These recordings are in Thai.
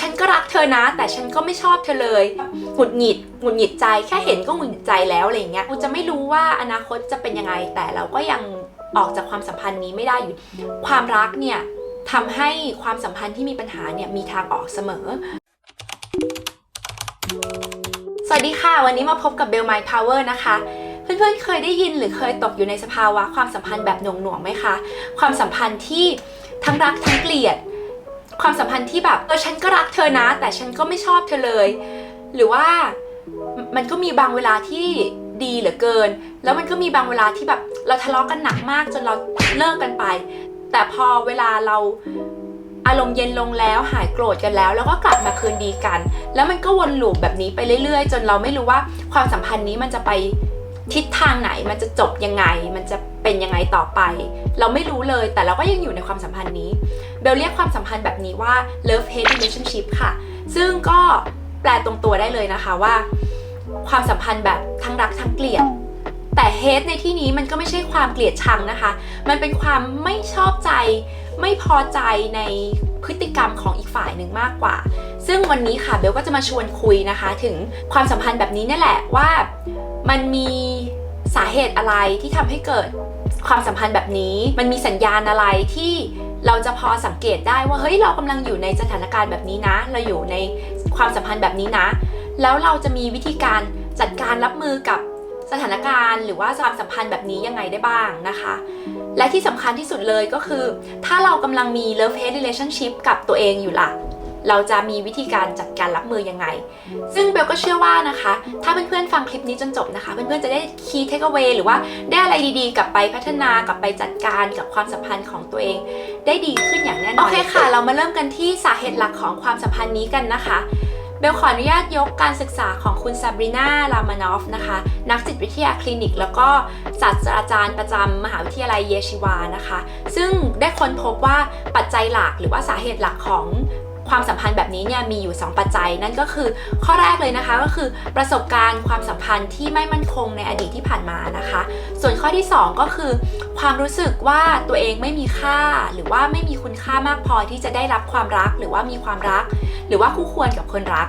ฉันก็รักเธอนะ แต่ฉันก็ไม่ชอบเธอเลยหงุดหงิดหงุดหงิดใจแค่เห็นก็หงุดหงิดใจแล้วอะไรอย่างเงี้ยเราจะไม่รู้ว่าอนาคตจะเป็นยังไง แต่เราก็ยังออกจากความสัมพันธ์นี้ไม่ได้อยู่ ความรักเนี่ยทำให้ความสัมพันธ์ที่มีปัญหาเนี่ยมีทางออกเสมอ สวัสดีค่ะ วันนี้มาพบกับ Bell My Power นะคะเพื่อนๆ เคยได้ยินหรือเคยตกอยู่ในสภาวะความสัมพันธ์แบบหน่วงหน่วงๆไหมคะ ความสัมพันธ์ที่ทั้งรักทั้งเกลียด ความสัมพันธ์ที่แบบเออฉันก็รักเธอนะ แต่ฉันก็ไม่ชอบเธอเลย หรือว่ามันก็มีบางเวลาที่ดีเหลือเกิน แล้วมันก็มีบางเวลาที่แบบเราทะเลาะกันหนักมากจนเราเลิกกันไป แต่พอเวลาเราอารมณ์เย็นลงแล้วหายโกรธกันแล้ว แล้วก็กลับมาคืนดีกัน แล้วมันก็วนลูปแบบนี้ไปเรื่อย ๆ จนเราไม่รู้ว่าความสัมพันธ์นี้มันจะไปทิศทางไหนมันจะจบยังไง มันจะเป็นยังไงต่อไป เราไม่รู้เลยแต่เราก็ยังอยู่ในความสัมพันธ์นี้ เบลเรียกความสัมพันธ์แบบนี้ว่า love hate relationship ค่ะ ซึ่งก็แปลตรงตัวได้เลยนะคะว่า ความสัมพันธ์แบบทั้งรักทั้งเกลียด แต่ hate ในที่นี้มันก็ไม่ใช่ความเกลียดชังนะคะ มันเป็นความไม่ชอบใจ ไม่พอใจในพฤติกรรมของอีกฝ่ายหนึ่งมากกว่า ซึ่งวันนี้ค่ะเบลก็จะมาชวนคุยนะคะ ถึงความสัมพันธ์แบบนี้นี่แหละว่ามันมีสาเหตุอะไรที่ทำให้เกิด ความสัมพันธ์แบบนี้มันมีสัญญาณอะไรที่เราจะพอสังเกตได้ว่าเฮ้ยเรากำลังอยู่ในสถานการณ์แบบนี้นะ เราอยู่ในความสัมพันธ์แบบนี้นะ แล้วเราจะมีวิธีการจัดการรับมือกับสถานการณ์ หรือว่าความสัมพันธ์แบบนี้ยังไงได้บ้างนะคะ และที่สำคัญที่สุดเลยก็คือ ถ้าเรากำลังมี love hate relationship กับตัวเองอยู่ล่ะ เราจะมีวิธีการจัดการรับมือยังไง ซึ่งเบลก็เชื่อว่านะคะ ถ้าเพื่อนๆฟังคลิปนี้จนจบนะคะ เพื่อนๆจะได้ key takeaway หรือว่าได้อะไรดีๆ กลับไปพัฒนากลับไปจัดการกับความสัมพันธ์ของตัวเอง ได้ดีขึ้นอย่างแน่นอน โอเคค่ะ เรามาเริ่มกันที่สาเหตุหลักของความสัมพันธ์นี้กันนะคะเบลขออนุญาตยกการศึกษาของคุณซาบรีนาลามานอฟนะคะ นักจิตวิทยาคลินิก แล้วก็ศาสตราจารย์ประจำมหาวิทยาลัยเยชิวานะคะ ซึ่งได้ค้นพบว่าปัจจัยหลักหรือว่าสาเหตุหลักของ ความสัมพันธ์แบบนี้เนี่ยมีอยู่ 2 ปัจจัย นั่นก็คือข้อแรกเลยนะคะก็คือประสบการณ์ความสัมพันธ์ที่ไม่มั่นคงในอดีตที่ผ่านมานะคะ ส่วนข้อที่ 2 ก็คือ ความรู้สึกว่าตัวเองไม่มีค่า หรือว่าไม่มีคุณค่ามากพอที่จะได้รับความรัก หรือว่ามีความรัก หรือว่าคู่ควรกับคนรัก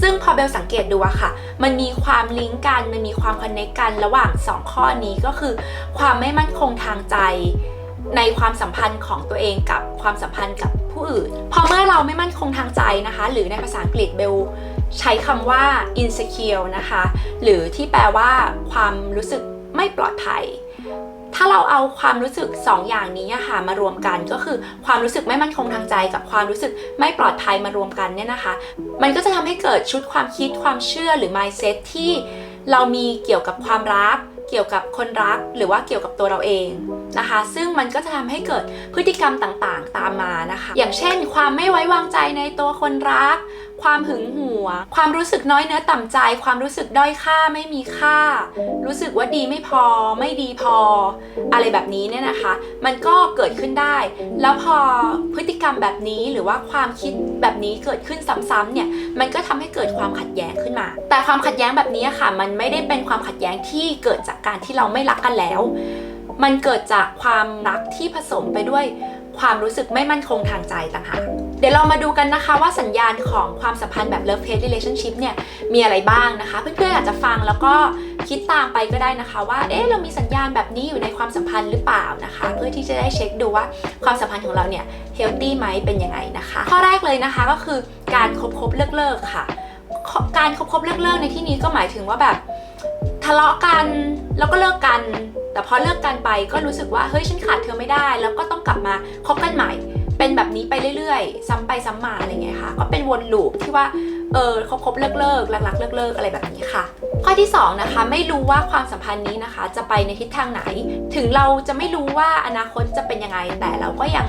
ซึ่งพอเบลสังเกตดูอะค่ะ มันมีความลิงก์กัน มันมีความคอนเนคกันระหว่าง 2 ข้อนี้ก็คือ ความไม่มั่นคงทางใจ ในความสัมพันธ์ของตัวเองกับความสัมพันธ์กับผู้อื่น พอเมื่อเราไม่มั่นคงทางใจนะคะ หรือในภาษาอังกฤษเบลใช้คำว่า insecure นะคะ หรือที่แปลว่าความรู้สึกไม่ปลอดภัย ถ้าเราเอาความรู้สึก2อย่างนี้ะค่ะมารวมกันก็คือความรู้สึกไม่มั่นคงทางใจ กับความรู้สึกไม่ปลอดภัยมารวมกันเนี่ยนะคะ มันก็จะทำให้เกิดชุดความคิดความเชื่อหรือ mindset ที่เรามีเกี่ยวกับความรัก เกี่ยวกับคนรักหรือว่าเกี่ยวกับตัวเราเองนะคะ ซึ่งมันก็จะทำให้เกิดพฤติกรรมต่างๆ ตามมานะคะ อย่างเช่น ความไม่ไว้วางใจในตัวคนรัก ความหึงหวงความรู้สึกน้อยเนื้อต่ำใจ ความรู้สึกด้อยค่าไม่มีค่า รู้สึกว่าดีไม่พอไม่ดีพอ อะไรแบบนี้เนี่ยนะคะ มันก็เกิดขึ้นได้ แล้วพอพฤติกรรมแบบนี้หรือว่าความคิดแบบนี้เกิดขึ้นซ้ำๆเนี่ยมันก็ทำให้เกิดความขัดแย้งขึ้นมา แต่ความขัดแย้งแบบนี้ค่ะ มันไม่ได้เป็นความขัดแย้งที่เกิดจากการที่เราไม่รักกันแล้ว มันเกิดจากความรักที่ผสมไปด้วยความรู้สึกไม่มั่นคงทางใจต่างหาก เดี๋ยวเรามาดูกันนะคะว่าสัญญาณของความสัมพันธ์แบบ love hate relationship เนี่ยมีอะไรบ้างนะคะ เพื่อนๆอาจจะฟังแล้วก็คิดตามไปก็ได้นะคะว่าเอ๊ะเรามีสัญญาณแบบนี้อยู่ในความสัมพันธ์หรือเปล่านะคะ เพื่อที่จะได้เช็คดูว่าความสัมพันธ์ของเราเนี่ย healthy ไหมเป็นยังไงนะคะ ข้อแรกเลยนะคะก็คือการคบคบเลิกเลิกๆค่ะ การคบคบเลิกเลิกๆในที่นี้ก็หมายถึงว่าแบบทะเลาะกันแล้วก็เลิกกัน แต่พอเลิกกันไปก็รู้สึกว่าเฮ้ยฉันขาดเธอไม่ได้ แล้วก็ต้องกลับมาคบกันใหม่ เป็นแบบนี้ไปเรื่อยๆ ซ้ำไปซ้ำมาอะไรเงี้ยค่ะ ก็เป็นวนลูปที่ว่า เออคบคบเลิกเลิกรักรักเลิกเลิกอะไรแบบนี้ค่ะ ข้อที่สองนะคะ ไม่รู้ว่าความสัมพันธ์นี้นะคะ จะไปในทิศทางไหน ถึงเราจะไม่รู้ว่าอนาคตจะเป็นยังไง แต่เราก็ยัง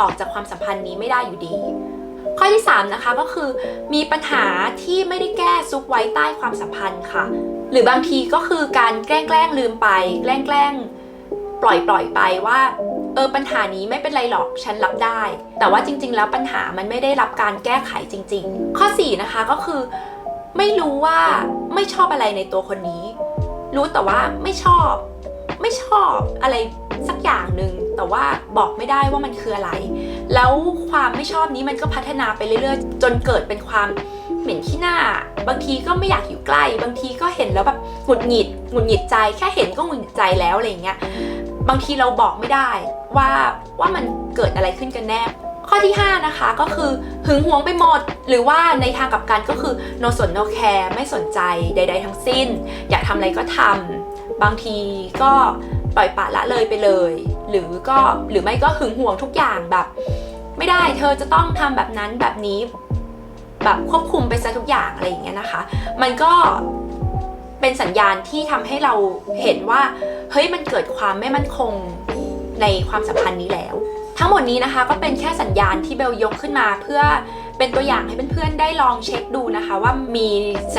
ออกจากความสัมพันธ์นี้ไม่ได้อยู่ดี ข้อที่สามนะคะก็คือมีปัญหาที่ไม่ได้แก้ซุกไว้ใต้ความสัมพันธ์ค่ะ หรือบางทีก็คือการแกล้งแกล้งลืมไป แกล้งแกล้งปล่อยปล่อยไปว่า เออปัญหานี้ไม่เป็นไรหรอกฉันรับได้ แต่ว่าจริง ๆ แล้วปัญหามันไม่ได้รับการแก้ไขจริง ๆ ข้อ 4 นะคะก็คือ ไม่รู้ว่าไม่ชอบอะไรในตัวคนนี้ รู้แต่ว่าไม่ชอบ ไม่ชอบอะไรสักอย่างหนึ่งแต่ว่าบอกไม่ได้ว่ามันคืออะไร แล้วความไม่ชอบนี้มันก็พัฒนาไปเรื่อยๆ จนเกิดเป็นความเหม็นขี้หน้า บางทีก็ไม่อยากอยู่ใกล้ บางทีก็เห็นแล้วแบบหงุดหงิดหงุดหงิดใจ แค่เห็นก็หงุดหงิดใจแล้วอะไรอย่างเงี้ยบางทีเราบอกไม่ได้ ว่าว่ามันเกิดอะไรขึ้นกันแน่ ข้อที่ 5 นะคะก็คือหึงหวงไปหมด หรือว่าในทางกลับกันก็คือ no สน no care ไม่สนใจใด ๆ ทั้งสิ้น อยากทำอะไรก็ทำบางทีก็ปล่อยปละละเลยไปเลย หรือก็หรือไม่ก็หึงหวงทุกอย่างแบบ ไม่ได้เธอจะต้องทำแบบนั้นแบบนี้แบบควบคุมไปซะทุกอย่างอะไรอย่างเงี้ยนะคะ มันก็เป็นสัญญาณที่ทำให้เราเห็นว่า เฮ้ยมันเกิดความไม่มั่นคง ในความสัมพันธ์นี้แล้ว ทั้งหมดนี้นะคะก็เป็นแค่สัญญาณที่เบลยกขึ้นมาเพื่อเป็นตัวอย่างให้เพื่อนๆได้ลองเช็คดูนะคะ ว่ามี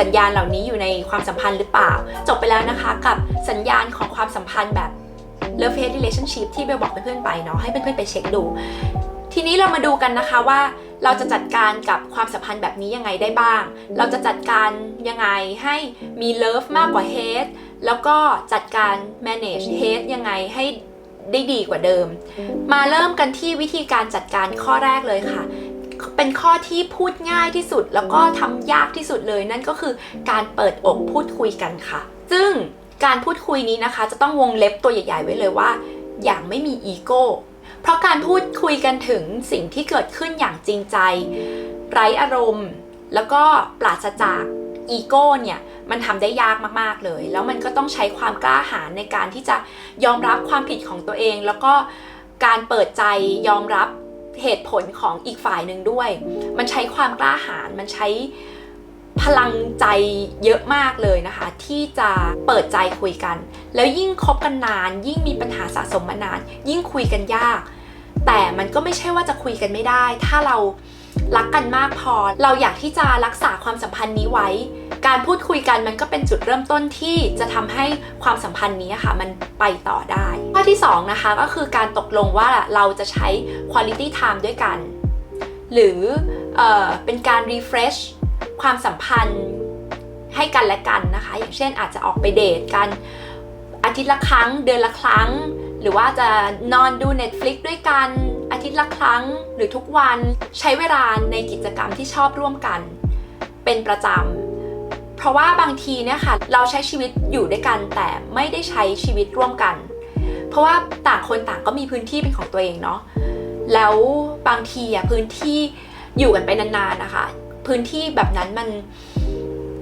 สัญญาณเหล่านี้อยู่ในความสัมพันธ์หรือเปล่า จบไปแล้วนะคะกับสัญญาณของความสัมพันธ์แบบ love hate relationship ที่เบลบอกเพื่อนๆไปเนาะให้เพื่อนๆไปเช็คดู ทีนี้เรามาดูกันนะคะว่าเราจะจัดการกับความสัมพันธ์แบบนี้ยังไงได้บ้าง เราจะจัดการยังไงให้มี love มากกว่า hate แล้วก็จัดการ manage hate ยังไงให้ ได้ดีกว่าเดิม มาเริ่มกันที่วิธีการจัดการข้อแรกเลยค่ะ เป็นข้อที่พูดง่ายที่สุดแล้วก็ทำยากที่สุดเลยนั่นก็คือการเปิดอกพูดคุยกันค่ะ ซึ่งการพูดคุยนี้นะคะ จะต้องวงเล็บตัวใหญ่ๆไว้เลยว่า อย่างไม่มีอีโก้เพราะการพูดคุยกันถึงสิ่งที่เกิดขึ้นอย่างจริงใจ ไร้อารมณ์ แล้วก็ปราศจากอีโก้เนี่ย มันทำได้ยากมากๆเลย แล้วมันก็ต้องใช้ความกล้าหาญในการที่จะยอมรับความผิดของตัวเอง แล้วก็การเปิดใจยอมรับเหตุผลของอีกฝ่ายหนึ่งด้วย มันใช้ความกล้าหาญมันใช้พลังใจเยอะมากเลยนะคะ ที่จะเปิดใจคุยกัน แล้วยิ่งคบกันนาน ยิ่งมีปัญหาสะสมมานาน ยิ่งคุยกันยาก แต่มันก็ไม่ใช่ว่าจะคุยกันไม่ได้ ถ้าเรา รักกันมากพอ เราอยากที่จะรักษาความสัมพันธ์นี้ไว้ การพูดคุยกันมันก็เป็นจุดเริ่มต้นที่จะทำให้ความสัมพันธ์นี้ค่ะ มันไปต่อได้ ข้อที่ 2 นะคะก็คือการตกลงว่าเราจะใช้ quality time ด้วยกัน หรือเออเป็นการ refresh ความสัมพันธ์ให้กันและกันนะคะ อย่างเช่นอาจจะออกไปเดทกันอาทิตย์ละครั้งเดือนละครั้ง หรือว่าจะนอนดู Netflix ด้วยกัน อาทิตย์ละครั้งหรือทุกวันใช้เวลาในกิจกรรมที่ชอบร่วมกัน เป็นประจำ เพราะว่าบางทีเนี่ยค่ะเราใช้ชีวิตอยู่ด้วยกันแต่ไม่ได้ใช้ชีวิตร่วมกัน เพราะว่าต่างคนต่างก็มีพื้นที่เป็นของตัวเองเนาะแล้วบางทีอะพื้นที่อยู่กันไปนานๆนะคะ พื้นที่แบบนั้นมัน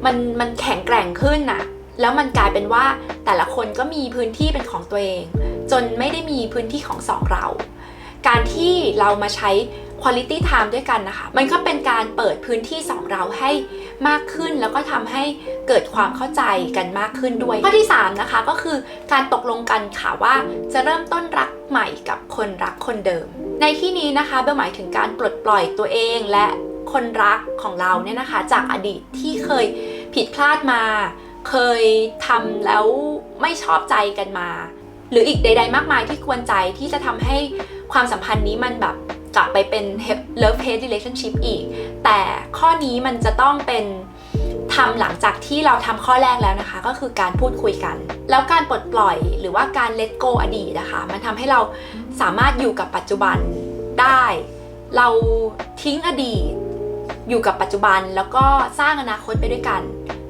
มันมันแข็งแกร่งขึ้นน่ะแล้วมันกลายเป็นว่าแต่ละคนก็มีพื้นที่เป็นของตัวเอง จนไม่ได้มีพื้นที่ของสองเรา การที่เรามาใช้ quality time ด้วยกันนะคะ มันก็เป็นการเปิดพื้นที่สองเราให้มากขึ้น แล้วก็ทำให้เกิดความเข้าใจกันมากขึ้นด้วย ข้อที่ 3 นะคะก็คือการตกลงกันค่ะว่าจะเริ่มต้นรักใหม่กับคนรักคนเดิม ในที่นี้นะคะเบลหมายถึงการปลดปล่อยตัวเองและคนรักของเราเนี่ยนะคะ จากอดีตที่เคยผิดพลาดมา เคยทำแล้วไม่ชอบใจกันมา หรืออีกใด ๆ มากมายที่กวนใจที่จะทำให้ ความสัมพันธ์นี้มันแบบกลับไปเป็น love hate relationship อีก แต่ข้อนี้มันจะต้องเป็นทำหลังจากที่เราทำข้อแรกแล้วนะคะ ก็คือการพูดคุยกัน แล้วการปลดปล่อยหรือว่าการ let go อดีตนะคะ มันทำให้เราสามารถอยู่กับปัจจุบันได้ เราทิ้งอดีต อยู่กับปัจจุบันแล้วก็สร้างอนาคตไปด้วยกัน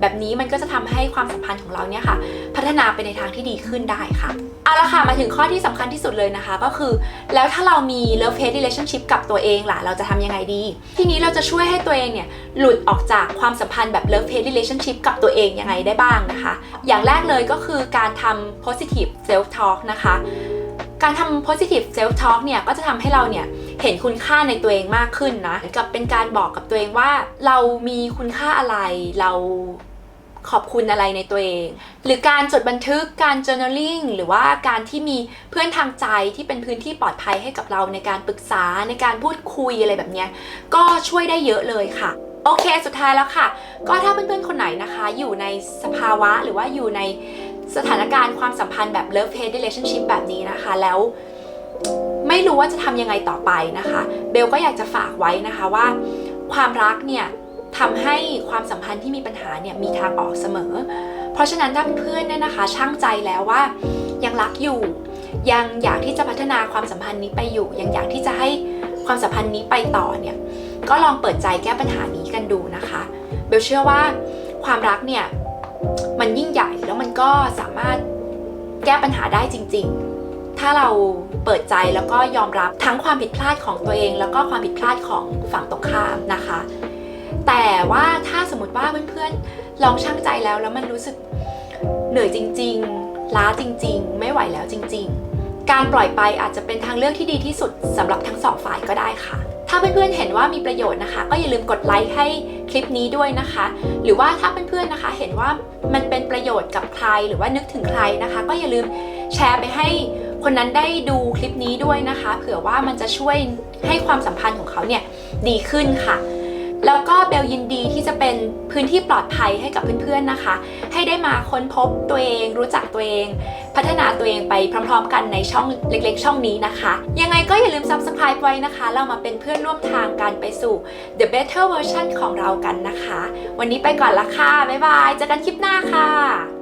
แบบนี้มันก็จะทำให้ความสัมพันธ์ของเราเนี่ยค่ะ พัฒนาไปในทางที่ดีขึ้นได้ค่ะเอาละค่ะมาถึงข้อที่สำคัญที่สุดเลยนะคะ ก็คือ แล้วถ้าเรามี love hate relationship กับตัวเองล่ะ เราจะทำยังไงดี ทีนี้เราจะช่วยให้ตัวเองเนี่ยหลุดออกจากความสัมพันธ์แบบ love hate relationship กับตัวเองยังไงได้บ้างนะคะ อย่างแรกเลยก็คือการทำ positive self talk นะคะการทำ positive self talk เนี่ยก็จะทำให้เราเนี่ยเห็นคุณค่าในตัวเองมากขึ้นนะกับเป็นการบอกกับตัวเองว่า เรามีคุณค่าอะไรเรา ขอบคุณอะไรในตัวเอง หรือการจดบันทึกการ journaling หรือว่าการที่มีเพื่อนทางใจที่เป็นพื้นที่ปลอดภัยให้กับเราในการปรึกษาในการพูดคุยอะไรแบบนี้ก็ช่วยได้เยอะเลยค่ะโอเค สุดท้ายแล้วค่ะ ก็ถ้าเพื่อนๆ คนไหนนะคะ อยู่ในสภาวะหรือว่าอยู่ในสถานการณ์ความสัมพันธ์แบบ love hate relationship แบบนี้นะคะ แล้วไม่รู้ว่าจะทำยังไงต่อไปนะคะ เบลก็อยากจะฝากไว้นะคะว่า ความรักเนี่ย ทำให้ความสัมพันธ์ที่มีปัญหาเนี่ยมีทางออกเสมอ เพราะฉะนั้นถ้าเพื่อนเนี่ยนะคะช่างใจแล้วว่ายังรักอยู่ ยังอยากที่จะพัฒนาความสัมพันธ์นี้ไปอยู่ ยังอยากที่จะให้ความสัมพันธ์นี้ไปต่อเนี่ยก็ลองเปิดใจแก้ปัญหานี้กันดูนะคะเบลเชื่อว่าความรักเนี่ยมันยิ่งใหญ่แล้วมันก็สามารถแก้ปัญหาได้จริง ๆ ถ้าเราเปิดใจแล้วก็ยอมรับทั้งความผิดพลาดของตัวเอง แล้วก็ความผิดพลาดของฝั่งตรงข้ามนะคะ แต่ว่าถ้าสมมติว่าเพื่อนๆลองชั่งใจแล้วแล้วมันรู้สึกเหนื่อยจริง ๆ ล้าจริง ๆ ไม่ไหวแล้วจริง ๆ การปล่อยไปอาจจะเป็นทางเลือกที่ดีที่สุดสำหรับทั้งสองฝ่ายก็ได้ค่ะถ้าเพื่อนๆเห็นว่ามีประโยชน์นะคะ ก็อย่าลืมกดไลค์ให้คลิปนี้ด้วยนะคะ หรือว่าถ้าเพื่อนๆนะคะ เห็นว่ามันเป็นประโยชน์กับใครหรือว่านึกถึงใครนะคะ ก็อย่าลืมแชร์ไปให้คนนั้นได้ดูคลิปนี้ด้วยนะคะ เผื่อว่ามันจะช่วยให้ความสัมพันธ์ของเขาเนี่ยดีขึ้นค่ะ แล้วก็เบลยินดีที่จะเป็นพื้นที่ปลอดภัยให้กับเพื่อนๆนะคะ ให้ได้มาค้นพบตัวเอง รู้จักตัวเอง พัฒนาตัวเองไปพร้อมๆ กันในช่องเล็กๆ ช่องนี้นะคะ ยังไงก็อย่าลืม subscribe ไว้นะคะ เรามาเป็นเพื่อนร่วมทางกันไปสู่ the better version ของเรากันนะคะ วันนี้ไปก่อนละค่ะบ๊ายบายเจอกันคลิปหน้าค่ะ